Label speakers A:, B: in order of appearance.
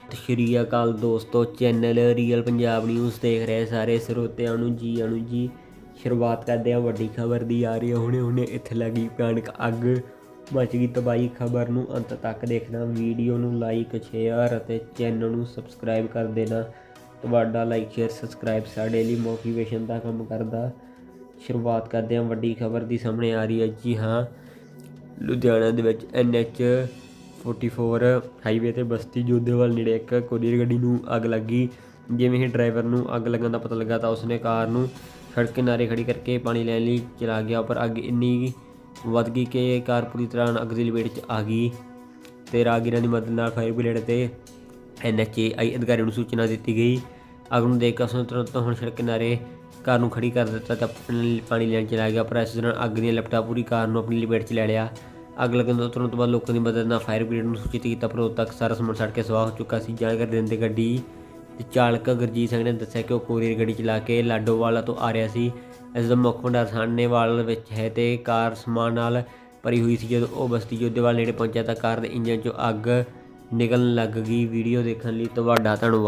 A: ਸਤਿ ਸ਼੍ਰੀ ਅਕਾਲ ਦੋਸਤੋ channel real Punjab news ਦੇਖ ਰਹੇ ਸਾਰੇ ਸਰੋਤਿਆਂ ਨੂੰ ਜੀ ਆਣੂ ਜੀ। ਸ਼ੁਰੂਆਤ ਕਰਦੇ ਹਾਂ ਵੱਡੀ ਖਬਰ ਦੀ, ਆ ਰਹੀ ਹੈ ਹੁਣੇ ਹੁਣੇ ਇੱਥੇ ਲੱਗੀ ਭਿਆਨਕ ਅੱਗ। ਮਚ ਗਈ ਤਬਾਹੀ ਖਬਰ ਨੂੰ, ਅੰਤ ਤੱਕ ਦੇਖਣਾ, ਵੀਡੀਓ ਨੂੰ ਲਾਈਕ ਸ਼ੇਅਰ ਅਤੇ ਚੈਨਲ ਨੂੰ ਸਬਸਕ੍ਰਾਈਬ ਕਰ ਦੇਣਾ। ਤੁਹਾਡਾ ਲਾਈਕ ਸ਼ੇਅਰ ਸਬਸਕ੍ਰਾਈਬ ਸਾਡੇ ਲਈ ਮੋਟੀਵੇਸ਼ਨ ਦਾ ਕੰਮ ਕਰਦਾ। ਸ਼ੁਰੂਆਤ ਕਰਦੇ ਹਾਂ ਵੱਡੀ ਖਬਰ ਦੀ, ਸਾਹਮਣੇ ਆ ਰਹੀ ਹੈ ਜੀ ਹਾਂ। ਲੁਧਿਆਣਾ ਦੇ ਵਿੱਚ ਐਨਐਚ 44 ਹਾਈਵੇ ਤੇ ਬਸਤੀ ਜੋਧੇਵਾਲ ਨੇੜੇ ਇੱਕ ਕੋਰੀਅਰ ਗੱਡੀ ਨੂੰ ਅੱਗ ਲੱਗੀ ਜਿਵੇਂ ਹੀ ਡਰਾਈਵਰ ਨੂੰ ਅੱਗ ਲੱਗਣ ਦਾ ਪਤਾ ਲੱਗਾ ਤਾਂ ਉਸਨੇ ਕਾਰ ਨੂੰ ਸੜਕ ਕਿਨਾਰੇ ਖੜੀ ਕਰਕੇ ਪਾਣੀ ਲੈਣ ਲਈ ਚਲਾ ਗਿਆ। ਪਰ ਅੱਗ ਇੰਨੀ ਵੱਧ ਗਈ ਕਿ ਕਾਰ ਪੂਰੀ ਤਰ੍ਹਾਂ ਅੱਗ ਦੀ ਲਪੇਟ 'ਚ ਆ ਗਈ ਤੇ ਰਾਗੀਰਾਂ ਦੀ ਮਦਦ ਨਾਲ ਫਾਇਰ ਬ੍ਰਿਗੇਡ ਤੇ ਐਨਐਚਏਆਈ ਅਧਿਕਾਰੀਆਂ ਨੂੰ ਸੂਚਨਾ ਦਿੱਤੀ ਗਈ। ਅੱਗ ਨੂੰ ਦੇਖ ਕੇ ਉਸਨੇ ਤੁਰੰਤ ਹੁਣ ਸੜਕ ਕਿਨਾਰੇ ਕਾਰ ਨੂੰ ਖੜੀ ਕਰ ਦਿੱਤਾ ਤੇ ਪਾਣੀ ਲੈਣ ਚਲਾ ਗਿਆ। ਪਰ ਇਸ ਦੌਰਾਨ ਅੱਗ ਦੀਆਂ ਲਪਟਾਂ ਪੂਰੀ ਕਾਰ ਨੂੰ ਆਪਣੀ ਲਪੇਟ 'ਚ ਲੈ ਲਿਆ। ਅੱਗ ਲੱਗਣ ਤੋਂ ਤੁਰੰਤ ਬਾਅਦ ਲੋਕਾਂ ਦੀ ਮਦਦ ਨਾਲ ਫਾਇਰ ਬ੍ਰਿਗੇਡ ਨੂੰ ਸੂਚਿਤ ਕੀਤਾ। ਪਰ ਉਦੋਂ ਤੱਕ ਸਾਰਾ ਸਮਾਨ ਸੜ ਕੇ ਸਵਾਹ ਹੋ ਚੁੱਕਾ ਸੀ। ਜਾਣਕਾਰੀ ਦਿੰਦੇ ਗੱਡੀ ਚਾਲਕ ਗੁਰਜੀਤ ਸਿੰਘ ਨੇ ਦੱਸਿਆ ਕਿ ਉਹ ਕੋਰੀਅਰ ਗੱਡੀ ਚਲਾ ਕੇ ਲਾਡੋਵਾਲਾ ਤੋਂ ਆ ਰਿਹਾ ਸੀ। ਇਸ ਦਾ ਮੁੱਖ ਭੰਡਾਰ ਸਾਹਨੇਵਾਲ ਵਿੱਚ ਹੈ ਤੇ ਕਾਰ ਸਮਾਨ ਨਾਲ ਭਰੀ ਹੋਈ ਸੀ। ਜਦੋਂ ਉਹ ਬਸਤੀ ਜੋਧੇਵਾਲ ਨੇੜੇ ਪਹੁੰਚਿਆ ਤਾਂ ਕਾਰ ਦੇ ਇੰਜਨ 'ਚੋਂ ਅੱਗ ਨਿਕਲਣ ਲੱਗ ਗਈ। ਵੀਡੀਓ ਦੇਖਣ ਲਈ ਤੁਹਾਡਾ ਧੰਨਵਾਦ।